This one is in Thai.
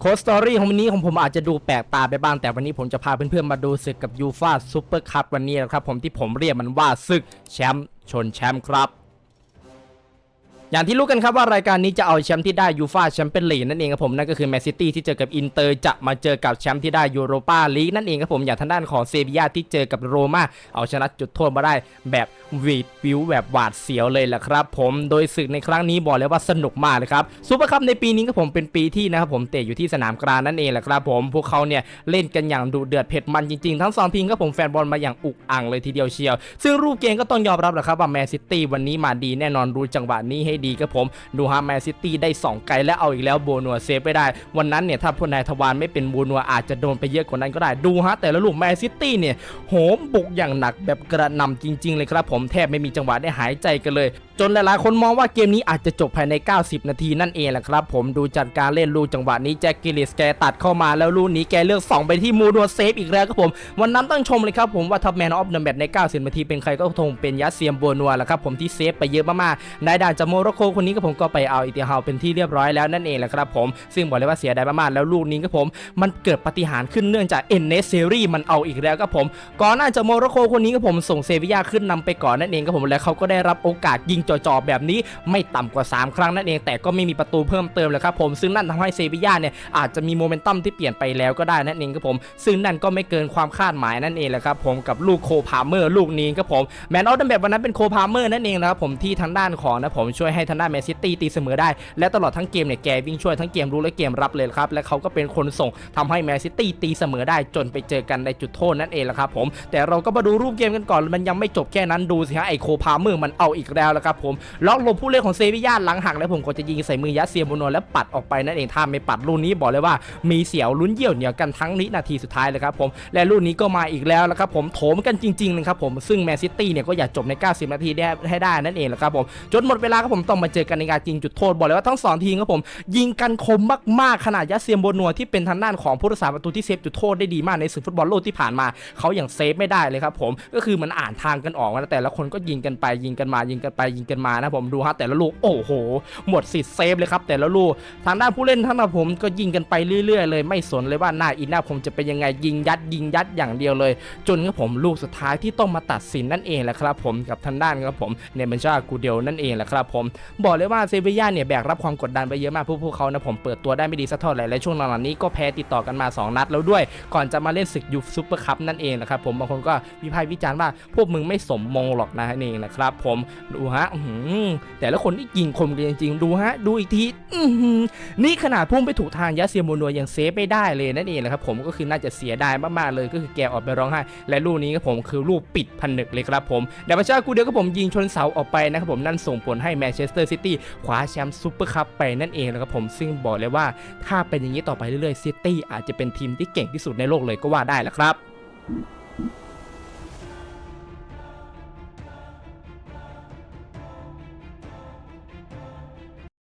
โค้ดสตอรี่ของวันนี้ของผมอาจจะดูแปลกตาไปบ้างแต่วันนี้ผมจะพาเพื่อนๆมาดูศึกกับยูฟาซูเปอร์คัพวันนี้นะครับผมที่ผมเรียกมันว่าศึกแชมป์ชนแชมป์ครับ อย่างที่รู้กันครับว่ารายการนี้จะเอาแชมป์ที่ได้ยูฟาแชมเปี้ยนลีกนั่นเองครับผมนั่นก็คือแมนซิตี้ที่เจอกับอินเตอร์จะมาเจอกับแชมป์ที่ได้ยูโรปาลีกนั่นเองครับผมอย่างทางด้านของเซบียาที่เจอกับโรม่าเอาชนะจุดโทษมาได้แบบวีดวิวแบบหวาดเสียวเลยแหละครับ ผมโดยศึกในครั้งนี้บอกเลยว่าสนุกมากเลยครับซูเปอร์คัพในปีนี้ครับผมเป็นปีที่นะครับผมเตะอยู่ที่สนามกลางนั่นเองแหละครับผมพวกเขาเนี่ยเล่นกันอย่างดุเดือดเผ็ดมันจริงๆ ทั้งสองทีมครับผมแฟนบอลมาอย่างอุกอังเลยทีเดียวเชียว ซึ่งรูปเกมก็ต้องยอมรับแหละครับว่าแมนซิตี้วันนี้มาดีแน่นอนรู้จังหวะนี้ให้ดีครับผมดูฮะแมนซิตี้ได้ 2 ไกลและเอาอีกแล้วโบนัวเซฟไม่ได้ วันนั้นเนี่ยถ้าพลนายทวารไม่เป็นโบนัวอาจจะโดนไปเยอะกว่านั้นก็ได้ดูฮะแต่ละลูกแมนซิตี้เนี่ยโหมบุกอย่างหนักแบบกระนำจริง ๆ เลยครับผมแทบไม่มีจังหวะได้หายใจกันเลย จนหลายๆ คนมองว่าเกมนี้อาจจะจบภายใน 90 นาทีนั่นเองแหละครับ ผมดูจัดการเล่นลูกจังหวะนี้แจ็คกิลิสแกตัดเข้ามาแล้วลูกนี้แกเลือก 2 ไปที่มูดัวเซฟอีกแล้วครับผม วันนั้นต้องชมเลยครับผมว่าท็อปแมนออฟเดอะแมตใน 90 นาทีเป็นใครก็คงเป็นยัสเซียมโบนัวแหละครับผมที่เซฟไปเยอะมากๆในด่านจากโมร็อกโกคนนี้ก็ผมก็ไปเอาอิติฮาวเป็นที่เรียบร้อยแล้วนั่นเองแหละครับผม ซึ่งบอกเลยว่าเสียดายมากๆแล้วลูกนี้ครับผม มันเกิดปฏิหารขึ้นเนื่องจากเอ็นเนสเซรีมันเอาอีกแล้วครับผมก่อนหน้าจากโมร็อกโกคนนี้ครับผมส่งเซบียาขึ้นนำไปก่อนนั่นเองครับผมแล้วเขาก็ได้รับโอกาสยิงจ่อๆแบบนี้ไม่ต่ำกว่า 3 ครั้งนั่นเองแต่ก็ไม่มีประตูเพิ่มเติมเลยครับผมซึ่งนั่นทำให้เซบีย่าเนี่ยอาจจะมีโมเมนตัมที่เปลี่ยนไปแล้วก็ได้นั่นเองครับผม ซึ่งนั่นก็ไม่เกินความคาดหมายนั่นเองแหละครับผมกับลูกโคพาเมอร์ลูกนี้ครับผมแมนออฟเดอะแบบวันนั้นเป็นโคพาเมอร์นั่นเองนะครับผมที่ทางด้านของนะผมช่วยให้ทางด้านแมนซิตี้ตีเสมอได้ และตลอดทั้งเกมเนี่ยแกวิ่งช่วยทั้งเกมรู้และเกมรับเลยครับและเขาก็เป็นคนส่งทำให้แมนซิตี้ตีเสมอได้จนไปเจอกันในจุดโทษนั่นเองแหละครับผมแต่เราก็มาดูรูปเกมกันก่อนมันยังไม่จบแค่นั้นดูสิฮะไอโคพาเมอร์มันเอาอีกแล้วละครับผมล็อกหลบผู้เล่นของเซบีย่าหลังหักแล้วผมก็จะยิงใส่มือยัสเซียโมโนและปัดออกไปนั่นเองถ้าไม่ปัดลูกนี้บอกเลยว่ามีเสียวลุ้นเยี่ยวเหนียวกันทั้งนินาทีสุดท้ายเลยครับผมและลูกนี้ก็มาอีกแล้วละครับผมโถมกันจริงๆนะครับผมซึ่งแมนซิตี้เนี่ยก็อยากจบใน 90 นาทีได้ให้ได้นั่นเองแหละครับผมจนหมดเวลาครับผมต้องมาเจอกันในการยิงจุดโทษบอกเลยว่าทั้งสองทีมครับผมยิงกันคมมากๆขนาดยัสเซียมโบนัวที่เป็นทางด้านของผู้รักษาประตูที่เซฟจุดโทษได้ดีมากในศึกฟุตบอลโลกที่ผ่านมาเขาอย่างเซฟไม่ได้เลยครับผมก็คือมันอ่านทางกันออกนะแต่ละคนก็ยิงกันไปยิงกันมายิงกันไปยิงกันมานะผมดูฮะแต่ละลูกโอ้โห หมดสิทธิ์เซฟเลยครับแต่ละลูกทางด้านผู้เล่นทั้งนั้นผมก็ยิงกันไปเรื่อยๆ เลยไม่สนเลยว่าหน้าอินหน้าผมจะเป็นยังไงยิงยัดยิงยัดอย่างเดียวเลย จนครับผมลูกสุดท้ายที่ต้องมาตัดสินนั่นเองแหละครับผมกับทางด้านครับผมเนเบนชากูเดียวนั่นเองแหละครับผมบอกเลยว่าเซเบียเนี่ยแบกรับความกดดันไปเยอะมากพวกพวกเขานะผมเปิดตัวได้ไม่ดีสักเท่าไหร่และช่วงหลังๆนี้ก็แพ้ติดต่อกันมา 2 นัดแล้วด้วย ก่อนจะมาเล่นศึกยูซูเปอร์คัพนั่นเองนะครับผมบางคนก็วิพากษ์วิจารณ์ว่าพวกมึงไม่สมมงหรอกนะนั่นเองนะครับผมดูฮะแต่ละคนที่ยิงคมกันจริงๆ ดูฮะ ดูอีกทีนี่ขนาดพุ่งไปถูกทางยัสเซียโมนัวยังเซฟไม่ได้เลยนั่นเองนะครับผมก็คือน่าจะเสียดายมากๆเลยก็คือแกออกไปร้องไห้ และลูกนี้ครับผมคือลูกปิดผนึกเลยครับผมแต่ประชากูเดียวก็ผมยิงชนเสาออกไปนะครับผมนั่นส่งผลให้แมนเชสเตอร์ซิตี้คว้าแชมป์ซูเปอร์คัพไปนั่นเองนะครับผมซึ่งบอกเลยว่าถ้าเป็นอย่างนี้ต่อไปเรื่อยๆซิตี้อาจจะเป็นทีมที่เก่งที่สุดในโลกเลยก็ว่าได้แหละครับ